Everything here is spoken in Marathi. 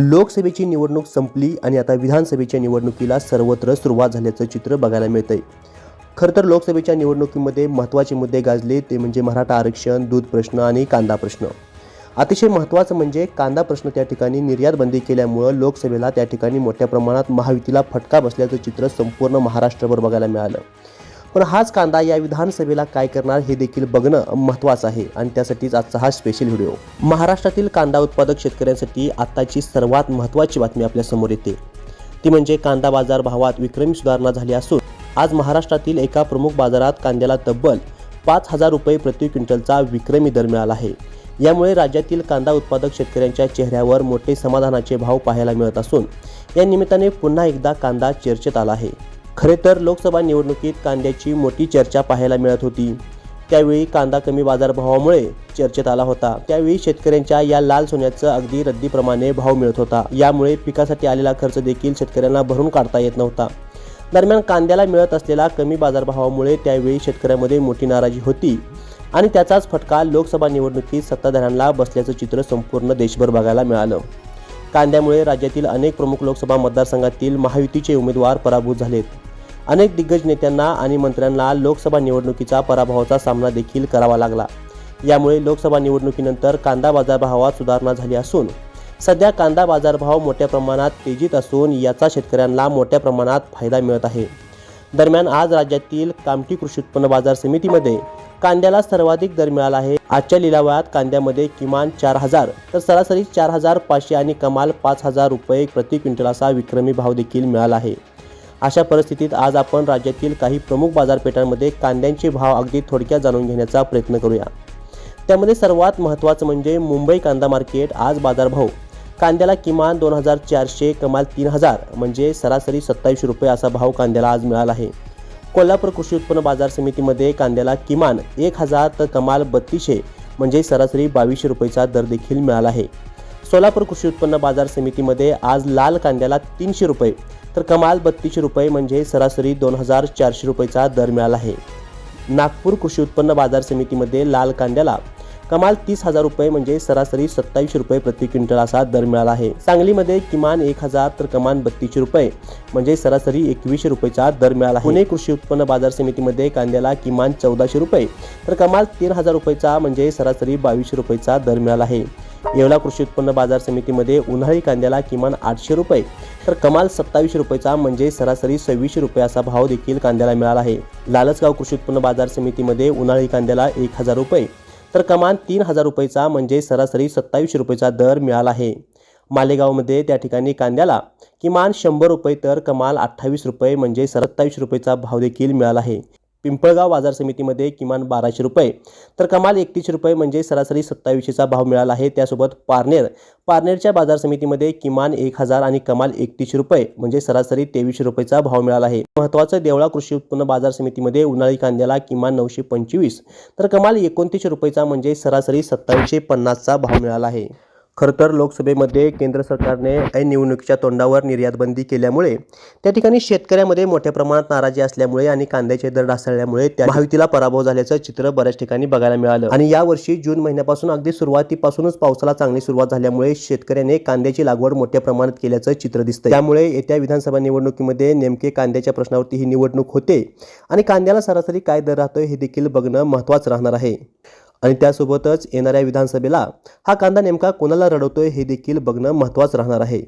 लोकसभेची निवडणूक संपली आणि आता विधानसभेच्या निवडणुकीला सर्वत्र सुरुवात झाल्याचं चित्र बघायला मिळतंय. खरं तर लोकसभेच्या निवडणुकीमध्ये महत्त्वाचे मुद्दे गाजले ते म्हणजे मराठा आरक्षण दूध प्रश्न आणि कांदा प्रश्न. अतिशय महत्त्वाचं म्हणजे कांदा प्रश्न त्या ठिकाणी निर्यात बंदी केल्यामुळं लोकसभेला त्या ठिकाणी मोठ्या प्रमाणात महायुतीला फटका बसल्याचं चित्र संपूर्ण महाराष्ट्रभर बघायला मिळालं. पण हाच कांदा या विधानसभेला काय करणार हे देखील बघणं महत्त्वाचं आहे. आणि त्यासाठीच आजचा हा स्पेशल व्हिडिओ महाराष्ट्रातील कांदा उत्पादक शेतकऱ्यांसाठी आत्ताची सर्वात महत्त्वाची बातमी आपल्यासमोर येते. ती म्हणजे कांदा बाजार भावात विक्रमी सुधारणा झाली असून आज महाराष्ट्रातील एका प्रमुख बाजारात कांद्याला तब्बल पाच हजार रुपये प्रति क्विंटलचा विक्रमी दर मिळाला आहे. यामुळे राज्यातील कांदा उत्पादक शेतकऱ्यांच्या चेहऱ्यावर मोठे समाधानाचे भाव पाहायला मिळत असून या निमित्ताने पुन्हा एकदा कांदा चर्चेत आला आहे. खरे तर लोकसभा निवडणुकीत कांद्याची मोठी चर्चा पाहायला मिळत होती. त्यावेळी कांदा कमी बाजारभावामुळे चर्चेत आला होता. त्यावेळी शेतकऱ्यांच्या या लाल सोन्याचं अगदी रद्दीप्रमाणे भाव मिळत होता. यामुळे पिकासाठी आलेला खर्च देखील शेतकऱ्यांना भरून काढता येत नव्हता. दरम्यान कांद्याला मिळत असलेला कमी बाजारभावामुळे त्यावेळी शेतकऱ्यांमध्ये मोठी नाराजी होती आणि त्याचाच फटका लोकसभा निवडणुकीत सत्ताधाऱ्यांना बसल्याचं चित्र संपूर्ण देशभर बघायला मिळालं. कांद्यामुळे राज्यातील अनेक प्रमुख लोकसभा मतदारसंघातील महायुतीचे उमेदवार पराभूत झालेत. अनेक दिग्गज नेत्यांना आणि मंत्र्यांना लोकसभा निवडणुकीचा पराभवाचा सामना देखील करावा लागला. यामुळे लोकसभा निवडणुकीनंतर कांदा बाजारभावात सुधारणा झाली असून सध्या कांदा बाजारभाव मोठ्या प्रमाणात तेजीत असून याचा शेतकऱ्यांना मोठ्या प्रमाणात फायदा मिळत आहे. दरम्यान आज राज्यातील कामठी कृषी उत्पन्न बाजार समितीमध्ये कांद्याला सर्वाधिक दर मिळाला आहे. आजच्या लिलावात कांद्यामध्ये किमान चार हजार तर सरासरी चार हजार पाचशे आणि कमाल पाच हजार रुपये प्रति क्विंटल असा विक्रमी भाव देखील मिळाला आहे. अशा परिस्थितीत आज आपण राज्यातील काही प्रमुख बाजारपेठांमध्ये कांद्यांचे भाव अगदी थोडक्यात जाणून घेण्याचा प्रयत्न करूया. त्यामध्ये सर्वात महत्त्वाचं म्हणजे मुंबई कांदा मार्केट आज बाजारभाव. कांद्याला किमान दोन हजार चारशे कमाल तीन हजार म्हणजे सरासरी सत्तावीसशे रुपये असा भाव कांद्याला आज मिळाला आहे. कोल्हापूर कृषी उत्पन्न बाजार समितीमध्ये कांद्याला किमान एक हजार तर कमाल बत्तीसशे म्हणजे सरासरी बावीसशे रुपयेचा दर देखील मिळाला आहे. सोलापूर कृषी उत्पन्न बाजार समितीमध्ये आज लाल कांद्याला तीनशे रुपये तर कमाल बत्तीसशे रुपये म्हणजे सरासरी दोन हजार चारशे रुपयेचा दर मिळाला आहे. नागपूर कृषी उत्पन्न बाजार समितीमध्ये लाल कांद्याला कमाल तीस हजार रुपये म्हणजे सरासरी सत्तावीसशे रुपये प्रति क्विंटल असा दर मिळाला आहे. सांगलीमध्ये किमान एक हजार तर कमान बत्तीसशे रुपये म्हणजे सरासरी एकवीसशे रुपयेचा दर मिळाला आहे. पुणे कृषी उत्पन्न बाजार समितीमध्ये कांद्याला किमान चौदाशे रुपये तर कमाल तीन हजार रुपयेचा म्हणजे सरासरी बावीसशे रुपयेचा दर मिळाला आहे. येवला कृषी उत्पन्न बाजार समितीमध्ये उन्हाळी कांद्याला किमान आठशे रुपये तर कमाल सत्तावीसशे रुपयेचा म्हणजे सरासरी सव्वीसशे रुपये असा भाव देखील कांद्याला मिळाला आहे. लालचगाव कृषी उत्पन्न बाजार समितीमध्ये उन्हाळी कांद्याला एक हजार रुपये तर कमान तीन हजार रुपयेचा म्हणजे सरासरी सत्तावीसशे रुपयेचा दर मिळाला आहे. मालेगावमध्ये त्या ठिकाणी कांद्याला किमान शंभर रुपये तर कमाल अठ्ठावीस रुपये म्हणजे सत्तावीस रुपयेचा भाव देखील मिळाला आहे. पिंपळगाव बाजार समितीमध्ये किमान बाराशे रुपये तर कमाल एकतीसशे रुपये म्हणजे सरासरी सत्तावीसशेचा भाव मिळाला आहे. त्यासोबत पारनेर पारनेरच्या बाजार समितीमध्ये किमान एक हजार आणि कमाल एकतीसशे रुपये म्हणजे सरासरी तेवीसशे रुपयेचा भाव मिळाला आहे. महत्त्वाचं देवळा कृषी उत्पन्न बाजार समितीमध्ये उन्हाळी कांद्याला किमान नऊशे पंचवीस तर कमाल एकोणतीसशे रुपयेचा म्हणजे सरासरी सत्तावीसशे पन्नासचा भाव मिळाला आहे. खरं तर लोकसभेमध्ये केंद्र सरकारने ऐन निवडणुकीच्या तोंडावर निर्यात बंदी केल्यामुळे त्या ठिकाणी शेतकऱ्यामध्ये मोठ्या प्रमाणात नाराजी असल्यामुळे आणि कांद्याचे दर ढासळल्यामुळे त्या महायुतीला पराभव झाल्याचं चित्र बऱ्याच ठिकाणी बघायला मिळालं. आणि यावर्षी जून महिन्यापासून अगदी सुरुवातीपासूनच पावसाला चांगली सुरुवात झाल्यामुळे शेतकऱ्याने कांद्याची लागवड मोठ्या प्रमाणात केल्याचं चित्र दिसतं त्यामुळे येत्या विधानसभा निवडणुकीमध्ये नेमके कांद्याच्या प्रश्नावरती ही निवडणूक होते आणि कांद्याला सरासरी काय दर राहतोय हे देखील बघणं महत्त्वाचं राहणार आहे. आणि त्यासोबतच येणाऱ्या विधानसभेला हा कांदा नेमका कोणाला रडवतोय हे देखील बघणं महत्त्वाचं राहणार आहे.